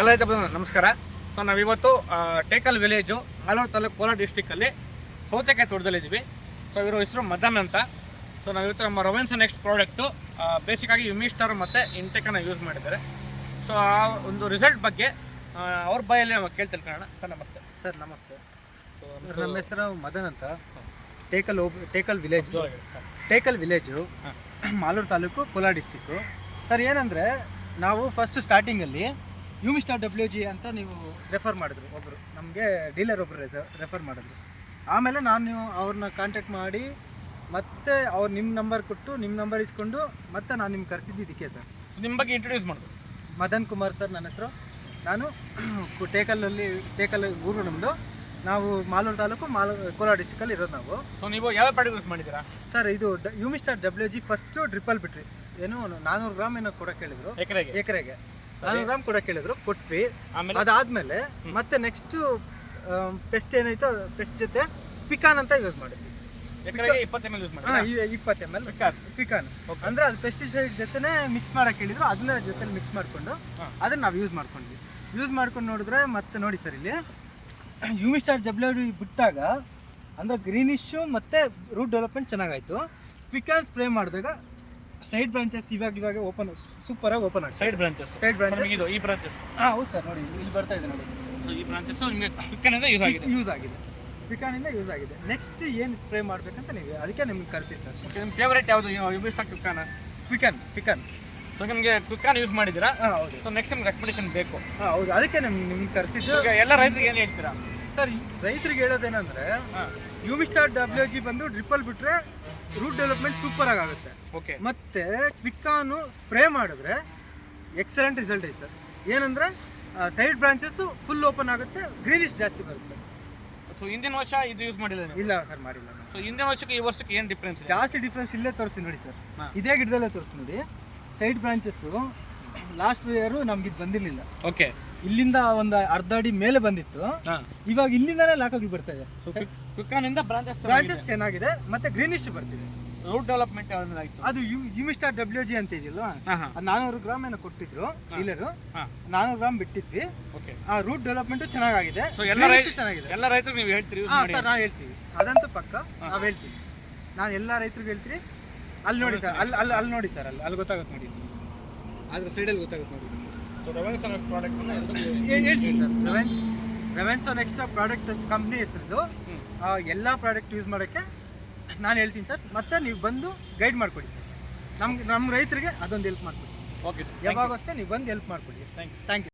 ಎಲ್ಲ ರೈತ ನಮಸ್ಕಾರ. ಸೊ ನಾವಿವತ್ತು ಟೇಕಲ್ ವಿಲೇಜು ಮಾಲೂರು ತಾಲೂಕು ಕೋಲಾರ ಡಿಸ್ಟಿಕ್ಕಲ್ಲಿ ಸೌತೆಕಾಯಿ ತೋಟದಲ್ಲಿದ್ದೀವಿ. ಸೊ ಇವರು ಹೆಸರು ಮದನ್ ಅಂತ. ಸೊ ನಾವಿವತ್ತು ನಮ್ಮ ರೊವೆನ್ಸ್ ನೆಕ್ಸ್ಟ್ ಪ್ರಾಡಕ್ಟು ಬೇಸಿಕ್ಕಾಗಿ ಯುಮಿಸ್ಟರ್ ಮತ್ತು ಇಂಟೆಕನ್ನು ಯೂಸ್ ಮಾಡಿದ್ದಾರೆ. ಸೊ ಆ ಒಂದು ರಿಸಲ್ಟ್ ಬಗ್ಗೆ ಅವ್ರ ಬಾಯಲ್ಲಿ ನಾವು ಕೇಳಿ ತಿಳ್ಕೊಳ್ಳೋಣ ಸರ್ ನಮಸ್ತೆ. ಸರ್ ನಮಸ್ತೆ. ಸರ್ ನಮ್ಮ ಹೆಸರು ಮದನ್ ಅಂತ. Tekal Tekal village. Tekal village Malur taluk Kolar district sir ಏನಂದರೆ ನಾವು ಫಸ್ಟ್ ಸ್ಟಾರ್ಟಿಂಗಲ್ಲಿ ಯುಮಿ ಸ್ಟಾರ್ ಡಬ್ಲ್ಯೂ ಜಿ ಅಂತ ನೀವು ರೆಫರ್ ಮಾಡಿದ್ರು ಒಬ್ಬರು ನಮಗೆ ಡೀಲರ್ ಒಬ್ಬರು ರೆಫರ್ ಮಾಡಿದ್ರು. ಆಮೇಲೆ ನಾನು ಅವ್ರನ್ನ ಕಾಂಟ್ಯಾಕ್ಟ್ ಮಾಡಿ ಮತ್ತೆ ಅವ್ರು ನಿಮ್ಮ ನಂಬರ್ ಕೊಟ್ಟು ನಿಮ್ಮ ನಂಬರ್ ಇಸ್ಕೊಂಡು ಮತ್ತೆ ನಾನು ನಿಮ್ಗೆ ಕರೆಸಿದ್ದಿದ್ದಕ್ಕೆ ಸರ್ ನಿಮ್ಮ ಬಗ್ಗೆ ಇಂಟ್ರೊಡ್ಯೂಸ್ ಮಾಡಿದ್ರು ಮದನ್ ಕುಮಾರ್ ಸರ್ ನನ್ನ ಹೆಸರು. ನಾನು ಟೇಕಲ್ಲಲ್ಲಿ ಟೇಕಲಲ್ಲಿ ಟೇಕಲ್ ಊರು ನಮ್ಮದು ನಾವು ಮಾಲೂರು ತಾಲೂಕು ಮಾಲ ಕೋಲಾರ ಡಿಸ್ಟಿಕಲ್ಲಿ ಇರೋದು ನಾವು. ಸೊ ನೀವು ಯಾವ ಪ್ರಾಡಕ್ಟ್ ಯೂಸ್ ಮಾಡಿದ್ದೀರಾ? ಸರ್ ಇದು ಯುಮಿಸ್ಟಾರ್ ಡಬ್ಲ್ಯೂ ಜಿ ಫಸ್ಟು ಡ್ರಿಪಲ್ ಬಿಟ್ರಿ. ಏನು ನಾನ್ನೂರು ಗ್ರಾಮ್ ಏನೋ ಕೊಡಕ್ಕೆ ಹೇಳಿದ್ರು. ಎಕರೆಗೆ? ಎಕರೆಗೆ. ನಾನ್ನೂರು ಗ್ರಾಮ್ ಕೊಡಕ್ಕೆ ಹೇಳಿದ್ರು ಕೊಟ್ವಿ. ಆಮೇಲೆ? ಅದಾದ್ಮೇಲೆ ಮತ್ತೆ ನೆಕ್ಸ್ಟ್ ಪೆಸ್ಟ್ ಏನಾಯ್ತು ಪೆಸ್ಟ್ ಜೊತೆ ಪಿಕಾನ್ ಅಂತ ಯೂಸ್ ಮಾಡಿದ್ವಿ. ಇಪ್ಪತ್ತು ಎಂ ಎಲ್ ಪಿಕಾನ್. ಅಂದ್ರೆ ಅದು ಪೆಸ್ಟಿಸೈಡ್ ಜೊತೆನೆ ಮಿಕ್ಸ್ ಮಾಡಕ್ಕೆ ಹೇಳಿದ್ರು ಅದನ್ನ ಜೊತೆಲಿ ಮಿಕ್ಸ್ ಮಾಡಿಕೊಂಡು. ಅದನ್ನ ನಾವು ಯೂಸ್ ಮಾಡ್ಕೊಂಡ್ವಿ. ಯೂಸ್ ಮಾಡ್ಕೊಂಡು ನೋಡಿದ್ರೆ ಮತ್ತೆ ನೋಡಿ ಸರ್ ಇಲ್ಲಿ ಯುಮಿಸ್ಟಾರ್ ಜಬ್ಲರಿ ಬಿಟ್ಟಾಗ ಅಂದ್ರೆ ಗ್ರೀನಿಶು ಮತ್ತೆ ರೂಟ್ ಡೆವಲಪ್ಮೆಂಟ್ ಚೆನ್ನಾಗಾಯ್ತು. ಪಿಕಾನ್ ಸ್ಪ್ರೇ ಮಾಡಿದಾಗ ಸೈಡ್ ಬ್ರಾಂಚಸ್ ಇವಾಗ ಇವಾಗ ಓಪನ್ ಸೂಪರ್ ಆಗಿ ಓಪನ್ ಆಗಿದೆ ಸೈಡ್ ಬ್ರಾಂಚಸ್ ಸೈಡ್ ಬ್ರಾಂಚಸ್ ಇದು ಈ ಬ್ರಾಂಚಸ್ ಹಾಂ ಹೌದು ಸರ್ ನೋಡಿ ಇಲ್ಲಿ ಬರ್ತಾ ಇದೆ ನೋಡಿ. ಸೊ ಈ ಬ್ರಾಂಚಸ್ ನಿಮಗೆ ಕ್ವಿಕ್ಕನಿಂದ ಯೂಸ್ ಆಗಿದೆ. ಯೂಸ್ ಆಗಿದೆ. ಪಿಕಾನಿಂದ ಯೂಸ್ ಆಗಿದೆ. ನೆಕ್ಸ್ಟ್ ಏನು ಸ್ಪ್ರೇ ಮಾಡಬೇಕಂತ ನೀವು ಅದಕ್ಕೆ ನಿಮ್ಗೆ ಕರೆಸಿ ಸರ್ ನಿಮ್ಮ ಫೇವರೇಟ್ ಯಾವುದು? ಯುಬಿಸ್ಟಾಕ್ ಕ್ವಿಕ್ಕಾನ ಪಿಕನ್ ಪಿಕನ್ ಸೊ ನಿಮಗೆ ಕ್ವಿಕ್ಕಾನ್ ಯೂಸ್ ಮಾಡಿದ್ದೀರಾ? ಹಾಂ ಹೌದು. ಸೊ ನೆಕ್ಸ್ಟ್ ನಿಮ್ಗೆ ರೆಕಮೆಂಡೇಶನ್ ಬೇಕು. ಹಾಂ ಹೌದು. ಅದಕ್ಕೆ ನಿಮ್ಗೆ ನಿಮ್ಗೆ ಕರೆಸಿದ್ದು ಎಲ್ಲ ರೈತರಿಗೆ ಏನು ಹೇಳ್ತೀರಾ? ಸರ್ ರೈತರಿಗೆ ಹೇಳೋದೇನಂದ್ರೆ ಯುಮಿಸ್ಟಾರ್ ಡಬ್ಲ್ಯೂ ಜಿ ಬಂದು ಡ್ರಿಪ್ಪಲ್ ಬಿಟ್ರೆ ರೂಟ್ ಡೆವಲಪ್ಮೆಂಟ್ ಸೂಪರ್ ಆಗಿ ಆಗುತ್ತೆ ಓಕೆ ಮತ್ತೆ ಕ್ವಿಕ್ಕಾನು ಸ್ಪ್ರೇ ಮಾಡಿದ್ರೆ ಎಕ್ಸಲೆಂಟ್ ರಿಸಲ್ಟ್ ಐತೆ ಸರ್. ಏನಂದ್ರೆ ಸೈಡ್ ಬ್ರಾಂಚಸ್ಸು ಫುಲ್ ಓಪನ್ ಆಗುತ್ತೆ ಗ್ರೀನಿಶ್ ಜಾಸ್ತಿ ಬರುತ್ತೆ. ಸೊ ಹಿಂದಿನ ವರ್ಷ ಇದು ಯೂಸ್ ಮಾಡಿಲ್ಲ ನೀವು? ಇಲ್ಲ ಸರ್ ಮಾಡಿಲ್ಲ. ಸೊ ಹಿಂದಿನ ವರ್ಷಕ್ಕೆ ಈ ವರ್ಷಕ್ಕೆ ಏನು ಡಿಫ್ರೆನ್ಸ್ ಇದೆ? ಜಾಸ್ತಿ ಡಿಫ್ರೆನ್ಸ್ ಇಲ್ಲೇ ತೋರಿಸಿ ನೋಡಿ ಸರ್. ಹಾ. ಇದೇ ಗಿಡದಲ್ಲೇ ತೋರಿಸ್ತೀನಿ ನೋಡಿ. ಸೈಡ್ ಬ್ರಾಂಚಸ್ಸು ಲಾಸ್ಟ್ ಇಯರು ನಮ್ಗೆ ಇದು ಬಂದಿರಲಿಲ್ಲ. ಓಕೆ ಇಲ್ಲಿಂದ ಒಂದು ಅರ್ಧ ಅಡಿ ಮೇಲೆ ಬಂದಿತ್ತು. ಹಾಂ. ಇವಾಗ ಇಲ್ಲಿಂದಾನೇ ಲಾಕಾಗಿ ಬರ್ತಾ ಇದೆ. ಸೊ ಕ್ವಿಕ್ಕಾನಿಂದ ಬ್ರಾಂಚಸ್ ಬ್ರಾಂಚಸ್ ಚೆನ್ನಾಗಿದೆ ಮತ್ತೆ ಗ್ರೀನಿಶ್ ಬರ್ತಿದೆ. ರೂಟ್ ಡೆವಲಪ್ಮೆಂಟ್ ಆಯ್ತು ಅದು ಯು ಯುಮಿಸ್ಟಾರ್ ಡಬ್ಲ್ಯೂ ಜಿ ಅಂತ ಇದೆಯಲ್ಲ ನಾನೂರು ಗ್ರಾಮ್ ಏನೋ ಕೊಟ್ಟಿದ್ರು ಡೀಲರು ಹಾಂ. ನಾನೂರು ಗ್ರಾಮ್ ಬಿಟ್ಟಿದ್ವಿ. ಓಕೆ ಆ ರೂಟ್ ಡೆವಲಪ್ಮೆಂಟ್ ಚೆನ್ನಾಗಿದೆ ಸೊ ಎಲ್ಲ ರೈತರು ಚೆನ್ನಾಗಿದೆ. ಎಲ್ಲ ರೈತರು ನೀವು ಹೇಳ್ತೀರಿ ಸರ್ ನಾವು ಹೇಳ್ತೀವಿ ಅದಂತೂ ಪಕ್ಕ ನಾವು ಹೇಳ್ತೀವಿ. ನಾನು ಎಲ್ಲ ರೈತರಿಗೆ ಹೇಳ್ತೀರಿ ಅಲ್ಲಿ ನೋಡಿ ಸರ್ ಅಲ್ಲಿ ಅಲ್ಲಿ ಅಲ್ಲಿ ನೋಡಿ ಸರ್ ಅಲ್ಲಿ ಅಲ್ಲಿ ಗೊತ್ತಾಗುತ್ತೆ ನೋಡಿ. ಅದ್ರ ಸೈಡಲ್ಲಿ ಗೊತ್ತಾಗುತ್ತೆ ನೋಡಿ. ಹೇಳ್ತೀವಿ ಸರ್ ರೆವೆನ್ಸ್ ರೆವೆನ್ಸೋ ನೆಕ್ಸ್ಟ್ ಪ್ರಾಡಕ್ಟ್ ಕಂಪ್ನಿ ಹೆಸರಿದು ಎಲ್ಲ ಪ್ರಾಡಕ್ಟ್ ಯೂಸ್ ಮಾಡೋಕ್ಕೆ ನಾನು ಹೇಳ್ತೀನಿ ಸರ್. ಮತ್ತೆ ನೀವು ಬಂದು ಗೈಡ್ ಮಾಡಿಕೊಡಿ ಸರ್. ನಮ್ಗೆ ನಮ್ಮ ರೈತರಿಗೆ ಅದೊಂದು ಹೆಲ್ಪ್ ಮಾಡಿಕೊಡಿ. ಓಕೆ ಸರ್ ಯಾವಾಗ ಅಷ್ಟೇ ನೀವು ಬಂದು ಹೆಲ್ಪ್ ಮಾಡಿಕೊಡಿ. Thank you thank you